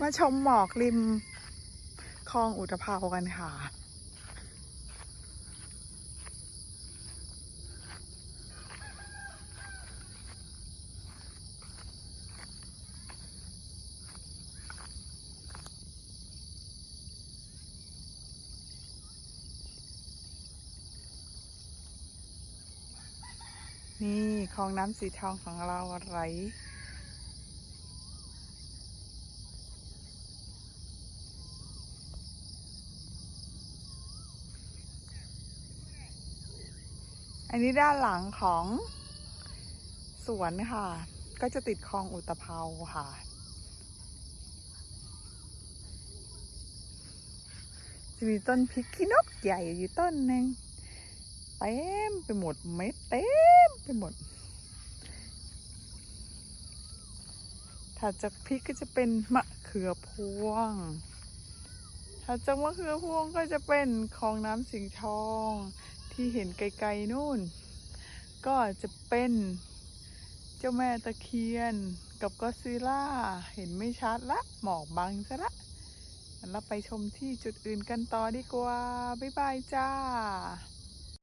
มาชมหมอกริมคลองอุตภาวกันค่ะ นี่คลองน้ำสีทองของเราไหล อันนี้ด้านหลังของสวนค่ะ ก็จะติดคลองอุตภาค่ะ จะมีต้นพริกขี้นกใหญ่อยู่ต้นหนึ่งเต็มไปหมดเม็ดเต็มไปหมดถ้าจากพริกก็จะเป็นมะเขือพวงถ้าจากมะเขือพวงก็จะเป็นคลองน้ำสิงห์ทอง ที่เห็นไกลๆนู่น ก็จะเป็นเจ้าแม่ตะเคียนกับก็ซีล่า เห็นไม่ชัดละ หมอกบังซะละเราไปชมที่จุดอื่นกันต่อดีกว่า บ๊ายบายจ้า